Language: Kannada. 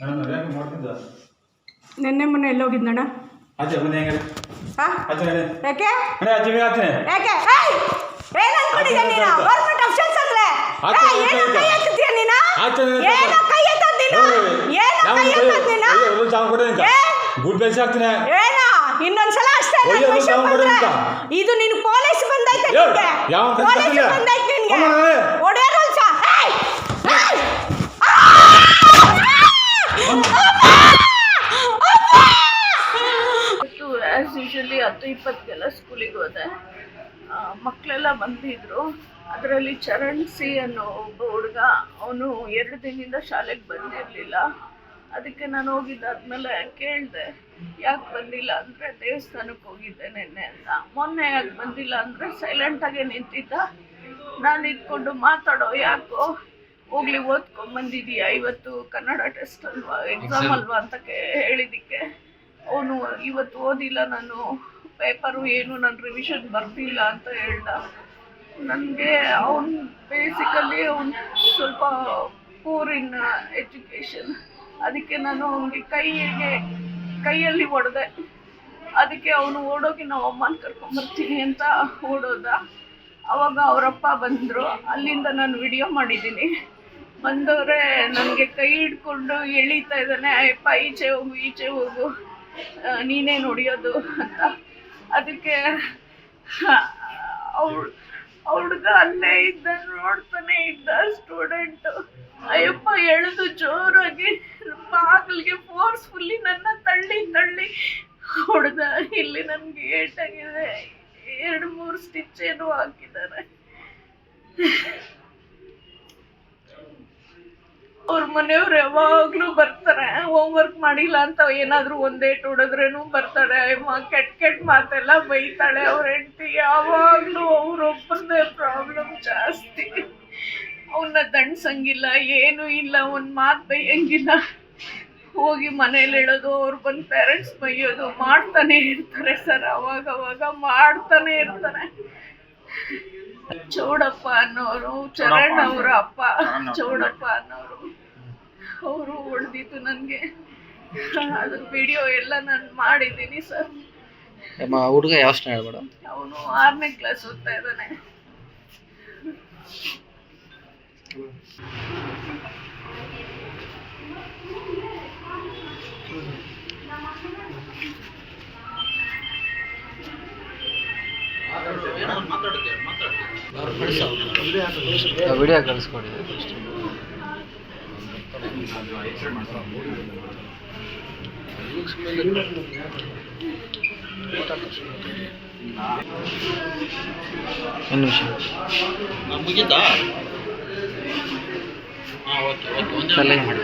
ನಾನು ಯಾಕೆ ಮಾಡ್ತಿದ್ದ? ನಿನ್ನೆ ಮೊನ್ನೆ ಎಲ್ಲಿ ಹೋಗಿದ್ನಣ್ಣ? ಹೆಂಗೆ? ಹಾ. ಯಾಕೆ? ಯಾಕೆ? ಏಯ್! ಏನ್ ಅನ್ಕೊಂಡಿದ್ಯಾ ನೀನು? ಆಚೆ. ಗೌರ್ಮೆಂಟ್ ಅಫಿಷಿಯಲ್ಸ್ ಅಂದ್ರೆ? ಆಚೆ ಏಯ್, ಏನೋ ಆಚೆ. ಕೈ ಎತ್ತಿದ್ಯಾ ನೀನು? ಆಚೆ ಆಚೆ. ಏನೋ ಕೈ ಎತ್ತದ್ ನೀನು? ಏನೋ ಕೈ ಎತ್ತದ್ ನೀನು? ಏ? ಗುಡ್ ಬೇಸ್ ಆಗ್ತೀನಿ ಏನೋ? ಇನ್ನೊಂದ್ಸಲ ಅಷ್ಟೇ ಒಯ್ಯೋ, ನನ್ ವಿಷಯ ಯಾವ ಕಡೆ ಬಂದ್ರೆ. ಅಂತ? ಇದು ನಿನ್ ಪೊಲೀಸ್ ಬಂದೈತೆ ಏ, ನಿನ್ಗೆ ಯಾವ ಕಡೆ ಪೊಲೀಸ್ ತರ್ತೀಯ? ಬಂದೈತೆ ನಿನ್ಗೆ ಅಮ್ಮ, ಏ. ಹೊಡೆಯೋರು ಅಲ್ಸ ಏಯ್! ಏಯ್! ಇವತ್ತು ಆ್ಯಸ್ ಯೂಶಲಿ ಹತ್ತು ಇಪ್ಪತ್ತಿಗೆಲ್ಲ ಸ್ಕೂಲಿಗೆ ಹೋದೆ. ಮಕ್ಕಳೆಲ್ಲ ಬಂದಿದ್ರು. ಅದರಲ್ಲಿ ಚರಣ್ ಸಿ ಅನ್ನೋ ಒಬ್ಬ ಹುಡುಗ ಅವನು ಎರಡು ದಿನದಿಂದ ಶಾಲೆಗೆ ಬಂದಿರಲಿಲ್ಲ. ಅದಕ್ಕೆ ನಾನು ಹೋಗಿದ್ದಾದ್ಮೇಲೆ ಕೇಳಿದೆ ಯಾಕೆ ಬಂದಿಲ್ಲ ಅಂದರೆ ದೇವಸ್ಥಾನಕ್ಕೆ ಹೋಗಿದ್ದೆ ನಿನ್ನೆ ಅಂತ. ಮೊನ್ನೆ ಯಾಕೆ ಬಂದಿಲ್ಲ ಅಂದರೆ ಸೈಲೆಂಟಾಗೆ ನಿಂತಿದ್ದ. ನಾನು ಇದ್ಕೊಂಡು ಮಾತಾಡೋ ಯಾಕೋ ಹೋಗ್ಲಿ ಓದ್ಕೊಂಡ್ ಬಂದಿದೀಯಾ? ಇವತ್ತು ಕನ್ನಡ ಟೆಸ್ಟ್ ಅಲ್ವಾ ಎಕ್ಸಾಮ್ ಅಲ್ವಾ ಅಂತ ಕೇ- ಹೇಳಿದ್ದಕ್ಕೆ. ಅವನು ಇವತ್ತು ಓದಿಲ್ಲ ನಾನು ಪೇಪರು ಏನು, ನಾನು ರಿವಿಷನ್ ಬರ್ತಿಲ್ಲ ಅಂತ ಹೇಳ್ದ. ನನಗೆ ಅವನು ಬೇಸಿಕಲಿ ಅವನು ಸ್ವಲ್ಪ ಪೂರ್ ಇನ್ ಎಜುಕೇಷನ್ ಅದಕ್ಕೆ ನಾನು ಅವನಿಗೆ ಕೈಗೆ ಕೈಯಲ್ಲಿ ಹೊಡೆದೆ. ಅದಕ್ಕೆ ಅವನು ಓಡೋಗಿ ನಾವು ಅಮ್ಮನ ಕರ್ಕೊಂಬರ್ತೀನಿ ಅಂತ ಓಡೋದ. ಅವಾಗ ಅವರಪ್ಪ ಬಂದರು. ಅಲ್ಲಿಂದ ನಾನು ವಿಡಿಯೋ ಮಾಡಿದ್ದೀನಿ. ಬಂದವರೇ, ನನಗೆ ಕೈ ಹಿಡ್ಕೊಂಡು ಎಳೀತಾ ಇದ್ದಾನೆ. ಅಯ್ಯಪ್ಪ, ಈಚೆ ಹೋಗು ಈಚೆ ಹೋಗು. ನೀನೇ ನೋಡಿಯೋದು ಅಂತ. ಅದಕ್ಕೆ ಅವಳು ಹುಡುಗ ಅಲ್ಲೇ ಇದ್ದ, ನೋಡ್ತಾನೆ ಇದ್ದ ಸ್ಟೂಡೆಂಟ್ ಅಯ್ಯಪ್ಪ, ಎಳೆದು ಜೋರಾಗಿ ಬಾಗಿಲಿಗೆ ಫೋರ್ಸ್ಫುಲ್ಲಿ ನನ್ನ ತಳ್ಳಿ ತಳ್ಳಿ. ಹೊಡೆದ ಇಲ್ಲಿ ನನಗೆ ಏಟಾಗಿದೆ. ಎರಡು, ಮೂರು ಸ್ಟಿಚ್ ಏನು ಹಾಕಿದ್ದಾರೆ. ಅವ್ರ ಮನೆಯವ್ರು ಯಾವಾಗ್ಲೂ ಬರ್ತಾರೆ. ಹೋಮ್ ವರ್ಕ್ ಮಾಡಿಲ್ಲ ಅಂತ ಏನಾದ್ರೂ ಒಂದೇ ಹೊಡೆದ್ರೇನು ಬರ್ತಾರೆ. ಅಮ್ಮ ಕೆಟ್ಟ ಕೆಟ್ಟ ಮಾತೆಲ್ಲ ಬೈತಾಳೆ ಅವ್ರ ಹೆಂಡತಿ. ಯಾವಾಗ್ಲೂ ಅವ್ರೊಬ್ಬರದೇ ಪ್ರಾಬ್ಲಮ್ ಜಾಸ್ತಿ. ಅವನ್ನ ದಂಡ್ಸಂಗಿಲ್ಲ ಏನು ಇಲ್ಲ ಒಂದ್ ಮಾತು ಬೈಯಂಗಿಲ್ಲ. ಹೋಗಿ ಮನೇಲಿ ಹೇಳೋದು ಅವ್ರು ಬಂದು ಪೇರೆಂಟ್ಸ್ ಬೈಯೋದು ಮಾಡ್ತಾನೆ ಇರ್ತಾರೆ ಸರ್ ಅವಾಗ ಅವಾಗ ಮಾಡ್ತಾನೆ ಇರ್ತಾರೆ. ಚೌಡಪ್ಪ ಅನ್ನೋರು ಚರಣ್ ಅವರ ಅಪ್ಪ ಚೌಡಪ್ಪ ಅನ್ನೋರು. ಅವರು ಹೊಡೆದಿದ್ದು ನನಗೆ. ಅದು ವಿಡಿಯೋ ಎಲ್ಲ ನಾನು ಮಾಡಿದ್ದೀನಿ ಸರ್ ನಮ್ಮ ಹುಡುಗ ಯಾವ ಸ್ಟ್ಯಾಂಡರ್ಡ್ ಮೇಡಮ್ ಅವನು ಆರನೇ ಕ್ಲಾಸ್ ಓದ್ತಾ ಇದ್ದಾನೆ. ವಿಡಿಯೋ ಕಳಿಸ್ಕೊಡಿ. ಮುಗಿತಾ ಹಾಂ ಓಕೆ ಓಕೆ ಒಂದೇ ತಲೆ. ಮಾಡಿ